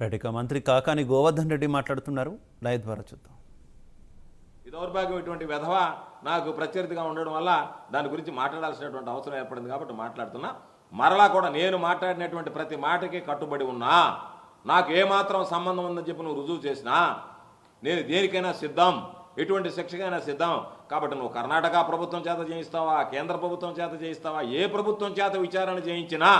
రెడ్డిక మంత్రి కాకాని గోవర్ధన్ రెడ్డి మాట్లాడుతున్నారు. లయ ద్వారా చూద్దాం. ఈ దౌర్భాగ్యం ఇటువంటి వెధవ నాకు ప్రత్యర్థిగా ఉండడం వల్ల దాని గురించి మాట్లాడాల్సినటువంటి అవసరం ఏర్పడింది కాబట్టి మాట్లాడుతున్నా. మరలా కూడా నేను మాట్లాడినటువంటి ప్రతి మాటకి కట్టుబడి ఉన్నా. నాకు ఏమాత్రం సంబంధం ఉందని చెప్పి నువ్వు రుజువు చేసినా నేను దేనికైనా సిద్ధం ఎటువంటి శిక్షకైనా సిద్ధం. కాబట్టి నువ్వు కర్ణాటక ప్రభుత్వం చేత చేయిస్తావా కేంద్ర ప్రభుత్వం చేత చేయిస్తావా ఏ ప్రభుత్వం చేత విచారణ చేయించినా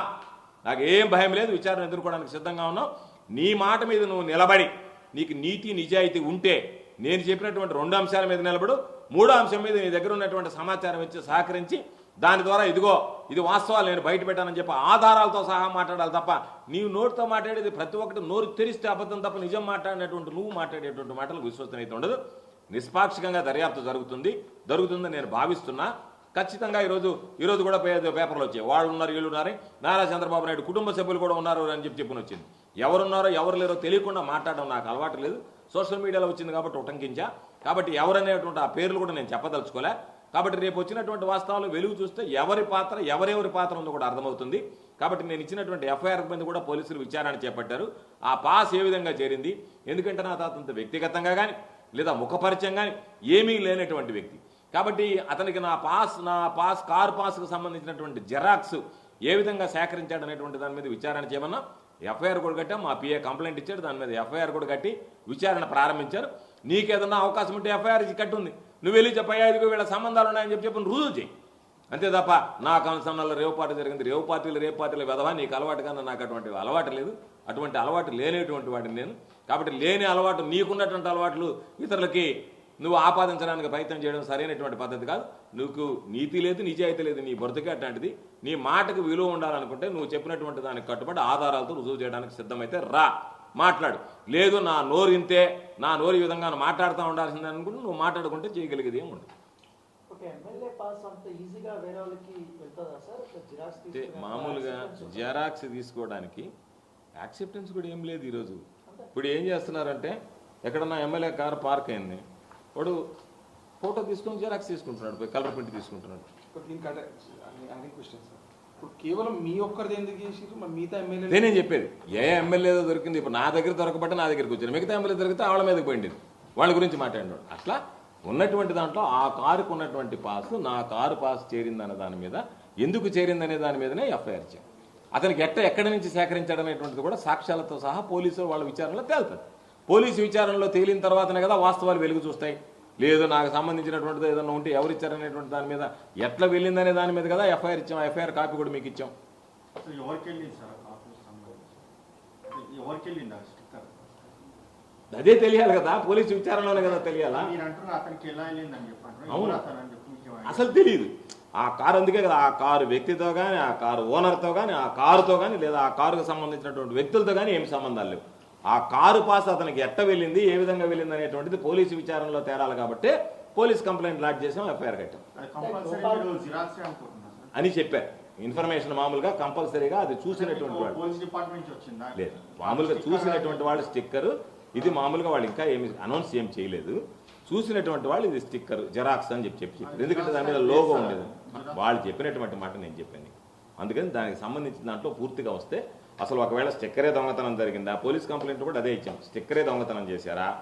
నాకు ఏం భయం లేదు విచారణ ఎదుర్కోవడానికి సిద్ధంగా ఉన్నావు. నీ మాట మీద నువ్వు నిలబడి నీకు నీతి నిజాయితీ ఉంటే నేను చెప్పినటువంటి రెండు అంశాల మీద నిలబడు మూడో అంశం మీద నీ దగ్గర ఉన్నటువంటి సమాచారం ఇచ్చి సహకరించి దాని ద్వారా ఇదిగో ఇది వాస్తవాలు నేను బయట పెట్టానని చెప్పి ఆధారాలతో సహా మాట్లాడాలి తప్ప నీవు నోటితో మాట్లాడేది ప్రతి ఒక్కటి నోరు తెరిస్తే అబద్ధం తప్ప నిజం మాట్లాడినటువంటి నువ్వు మాట్లాడేటువంటి మాటలకు విశ్వసనీయత ఉండదు. నిష్పాక్షికంగా దర్యాప్తు జరుగుతుంది. జరుగుతుందని నేను భావిస్తున్నా. ఖచ్చితంగా ఈరోజు ఈరోజు కూడా పేపర్లు వచ్చాయి. వాళ్ళు ఉన్నారు వీళ్ళు ఉన్నారు. నారా చంద్రబాబు నాయుడు కుటుంబ సభ్యులు కూడా ఉన్నారు అని చెప్పి చెప్పుని వచ్చింది ఎవరున్నారో ఎవరు లేరో తెలియకుండా మాట్లాడడం నాకు అలవాటు లేదు. సోషల్ మీడియాలో వచ్చింది కాబట్టి ఉటంకించా. కాబట్టి ఎవరనేటువంటి ఆ పేర్లు కూడా నేను చెప్పదలుచుకోలే. కాబట్టి రేపు వచ్చినటువంటి వాస్తవాలు వెలుగు చూస్తే ఎవరి పాత్ర ఎవరెవరి పాత్ర ఉందో కూడా అర్థమవుతుంది. కాబట్టి నేను ఇచ్చినటువంటి ఎఫ్ఐఆర్ మీద కూడా పోలీసులు విచారణ చేపట్టారు. ఆ పాస్ ఏ విధంగా చేరింది? ఎందుకంటే నా తాత వ్యక్తిగతంగా కానీ లేదా ముఖపరిచయం కానీ ఏమీ లేనటువంటి వ్యక్తి. కాబట్టి అతనికి నా పాస్ నా పాస్ కార్ పాస్కు సంబంధించినటువంటి జెరాక్స్ ఏ విధంగా సేకరించాడు అనేటువంటి దాని మీద విచారణ చేయమన్నా ఎఫ్ఐఆర్ కూడా కట్టాం మా పిఏ కంప్లైంట్ ఇచ్చాడు దాని మీద ఎఫ్ఐఆర్ కూడా కట్టి విచారణ ప్రారంభించారు. నీకేదన్నా అవకాశం ఉంటే ఎఫ్ఐఆర్ కట్టి ఉంది. నువ్వు వెళ్ళి చెప్పయ్యా ఇదిగో వీళ్ళ సంబంధాలు ఉన్నాయని చెప్పి చెప్పి రుజువు చేయి అంతే తప్ప నా కనసంలో రేవు పార్టీ జరిగింది రేవు పార్టీలు రేవు పార్టీలు వెదవా నీకు అలవాటు కన్నా నాకు అటువంటి అలవాటు లేదు. అటువంటి అలవాటు లేనేటువంటి వాడిని నేను. కాబట్టి లేని అలవాటు నీకున్నటువంటి అలవాట్లు ఇతరులకి నువ్వు ఆపాదించడానికి ప్రయత్నం చేయడం సరైనటువంటి పద్ధతి కాదు. నీకు నీతి లేదు నిజాయితీ లేదు నీ బ్రతికే అట్లాంటిది. నీ మాటకు విలువ ఉండాలనుకుంటే నువ్వు చెప్పినటువంటి దానికి కట్టుబడి ఆధారాలతో రుజువు చేయడానికి సిద్ధమైతే రా. మాట్లాడు. లేదు నా నోరు ఇంతే నా నోరు ఈ విధంగా మాట్లాడుతూ ఉండాల్సిందే అనుకుంటే నువ్వు మాట్లాడుకుంటే చేయగలిగేది ఏమి ఉండదు. మామూలుగా? జెరాక్స్ తీసుకోవడానికి యాక్సెప్టెన్స్ కూడా ఏం లేదు ఈరోజు. ఇప్పుడు ఏం చేస్తున్నారంటే ఎక్కడన్నా ఎమ్మెల్యే కారు పార్క్ అయింది. వాడు ఫోటో తీసుకొని జెరాక్స్ తీసుకుంటున్నాడు పోయి కలర్ ప్రింట్ తీసుకుంటున్నాడు. కేవలం మీ ఒక్కరిది ఎందుకు చేసిరు మిగతా ఎమ్మెల్యే నేనే చెప్పేది? ఏ ఎమ్మెల్యేదో దొరికింది ఇప్పుడు నా దగ్గర దొరకబట్టి నా దగ్గరికి వచ్చాను మిగతా ఎమ్మెల్యే దొరికితే వాళ్ళ మీదకి పోయింది. వాళ్ళ గురించి మాట్లాడినాడు. అట్లా ఉన్నటువంటి దాంట్లో ఆ కారుకు ఉన్నటువంటి పాస్ నా కారు పాస్ చేరిందనే దాని మీద ఎందుకు చేరిందనే దాని మీదనే ఎఫ్ఐఆర్ ఇచ్చాం అతనికి ఎట్ట ఎక్కడి నుంచి సేకరించాడనేటువంటిది కూడా సాక్ష్యాలతో సహా పోలీసులు వాళ్ళ విచారణలో తేలుతుంది పోలీసు విచారణలో తేలిన తర్వాతనే కదా వాస్తవాలు వెలుగు చూస్తాయి. లేదు నాకు సంబంధించినటువంటిది ఏదైనా ఉంటే ఎవరు ఇచ్చారనేటువంటి దాని మీద ఎట్లా వెళ్ళిందనే దాని మీద కదా ఎఫ్ఐఆర్ ఇచ్చాం. ఎఫ్ఐఆర్ కాపీ కూడా మీకు ఇచ్చాం. అదే తెలియాలి కదా పోలీసు విచారణలోనే కదా తెలియాలా? అవును. అసలు తెలియదు ఆ కారు అందుకే కదా ఆ కారు వ్యక్తితో కానీ ఆ కారు ఓనర్తో కానీ ఆ కారుతో కానీ లేదా ఆ కారుకు సంబంధించినటువంటి వ్యక్తులతో కానీ ఏమి సంబంధాలు లేవు. ఆ కారు పాస్ అతనికి ఎట్ట వెళ్ళింది ఏ విధంగా వెళ్ళింది అనేటువంటిది పోలీసు విచారణలో తేరాలి కాబట్టి పోలీస్ కంప్లైంట్ లాడ్జ్ చేసాం ఎఫ్ఐఆర్ కట్టాం. అని చెప్పారు. ఇన్ఫర్మేషన్ మామూలుగా కంపల్సరీగా అది చూసినటువంటి వచ్చిందా? లేదు మామూలుగా చూసినటువంటి వాళ్ళు స్టిక్కర్. ఇది మామూలుగా వాళ్ళు ఇంకా ఏమి అనౌన్స్ ఏం చేయలేదు. చూసినటువంటి వాళ్ళు ఇది స్టిక్కర్ జెరాక్స్ అని చెప్పి చెప్పి చెప్పారు ఎందుకంటే దాని మీద లోగో ఉండేది. వాళ్ళు చెప్పినటువంటి మాట నేను చెప్పాను. అందుకని దానికి సంబంధించిన దాంట్లో పూర్తిగా వస్తే అసలు ఒకవేళ స్టిక్కరే దొంగతనం జరిగిందా? పోలీస్ కంప్లైంట్ కూడా అదే ఇచ్చాం. స్టిక్కరే దొంగతనం చేశారా?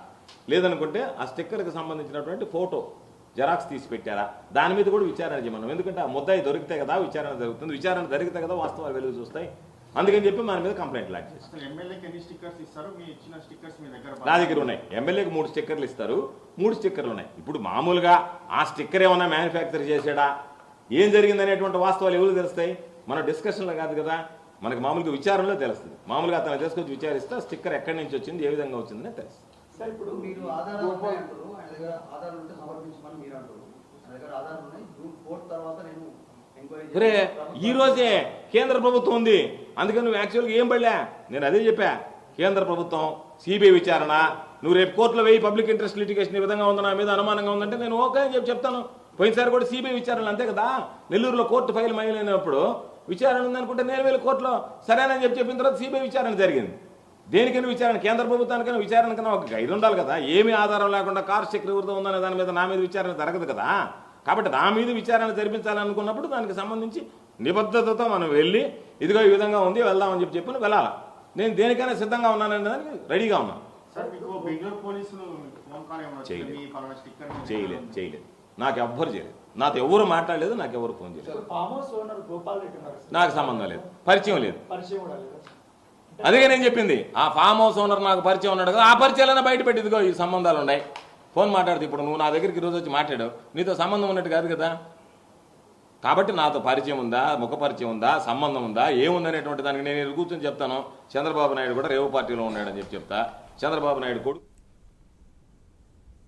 లేదనుకుంటే ఆ స్టిక్కర్కి సంబంధించినటువంటి ఫోటో జెరాక్స్ తీసి పెట్టారా? దాని మీద కూడా విచారణ చేయమన్నాం. ఎందుకంటే ఆ ముద్దాయి దొరికితే కదా విచారణ జరుగుతుంది. విచారణ జరిగితే కదా వాస్తవాలు వెలుగు చూస్తాయి. అందుకని చెప్పి మన మీద కంప్లైంట్ లాడ్ చేస్తాం అసలు ఎమ్మెల్యేకి ఎన్ని స్టిక్కర్స్ ఇస్తారు? మీ ఇచ్చిన స్టిక్కర్స్ మీ దగ్గర నా దగ్గర ఉన్నాయి. ఎమ్మెల్యేకి మూడు స్టిక్కర్లు ఇస్తారు. మూడు స్టిక్కర్లు ఉన్నాయి. ఇప్పుడు మామూలుగా ఆ స్టిక్కర్ ఏమన్నా మ్యానుఫ్యాక్చర్ చేసాడా ఏం జరిగింది అనేటువంటి వాస్తవాలు ఎవరు తెలుస్తాయి? మన డిస్కషన్లో కాదు కదా. మనకి మామూలుగా విచారణలో తెలుస్తుంది. మామూలుగా అతను తీసుకొచ్చి విచారిస్తే స్టిక్కర్ ఎక్కడి నుంచి వచ్చింది ఏ విధంగా వచ్చిందని తెలుస్తుంది. సార్ ఇప్పుడు మీరు ఆధారాలు ఉన్నాయి అంటారు ఆయన దగ్గర ఆధారాలు ఉంటే సమర్పించమని మీరు అంటారు ఆయన దగ్గర ఆధారాలు ఉన్నాయి. జూన్ ఫోర్త్ తర్వాత నేను ఎంక్వైరీ ఒరే చేసి- ఈ రోజే కేంద్ర ప్రభుత్వం ఉంది. అందుకని నువ్వు యాక్చువల్గా ఏం పడలే? నేను అదే చెప్పా. కేంద్ర ప్రభుత్వం సిబిఐ విచారణ నువ్వు రేపు కోర్టులో వేయి పబ్లిక్ ఇంట్రెస్ట్ లిటిగేషన్ ఈ విధంగా ఉంది నా మీద అనుమానంగా ఉందంటే నేను ఓకే అని చెప్పి చెప్తాను. పోయినసారి కూడా సిబిఐ విచారణ అంతే కదా? నెల్లూరులో కోర్టు ఫైల్ మైలైనప్పుడు విచారణ ఉందనుకుంటే నేను వెళ్ళి కోర్టులో సరేనని చెప్పి చెప్పిన తర్వాత సిబిఐ విచారణ జరిగింది. దేనికైనా విచారణ కేంద్ర ప్రభుత్వానికైనా విచారణకైనా ఒక గైడ్ ఉండాలి కదా. ఏమీ ఆధారం లేకుండా కార్ చక్ర ఎవరితో ఉందనే దాని మీద నా మీద విచారణ జరగదు కదా. కాబట్టి నా మీద విచారణ జరిపించాలనుకున్నప్పుడు దానికి సంబంధించి నిబద్ధతతో మనం వెళ్ళి ఇదిగో ఈ విధంగా ఉంది వెళ్దామని చెప్పి చెప్పి వెళ్ళాలి. నేను దేనికైనా సిద్ధంగా ఉన్నానని దానికి రెడీగా ఉన్నా సార్ మీకు బెంగళూరు పోలీసులు ఫోన్ కాల్ ఏమైనా వచ్చిందా? చేయలేదు. చేయలేదు చేయలేదు. నాకు ఎవ్వరు చేయలేదు. నాతో ఎవరు మాట్లాడలేదు నాకు ఎవరు ఫోన్ చేయలేదు నాకు సంబంధం లేదు. పరిచయం లేదు. కూడా అదే నేను చెప్పింది ఆ ఫామ్ హౌస్ ఓనర్ నాకు పరిచయం ఉన్నాడు కదా ఆ పరిచయాలైనా బయట పెట్టిదిగో ఈ సంబంధాలు ఉన్నాయి. ఫోన్ మాట్లాడితే ఇప్పుడు నువ్వు నా దగ్గరికి రోజు వచ్చి మాట్లాడావు నీతో సంబంధం ఉన్నట్టు కాదు కదా. కాబట్టి నాతో పరిచయం ఉందా ముఖ పరిచయం ఉందా సంబంధం ఉందా ఏముందనేటువంటి దానికి నేను కూర్చొని చెప్తాను. చంద్రబాబు నాయుడు కూడా రేవు పార్టీలో ఉన్నాడని చెప్పి చెప్తా. చంద్రబాబు నాయుడు కొడుకు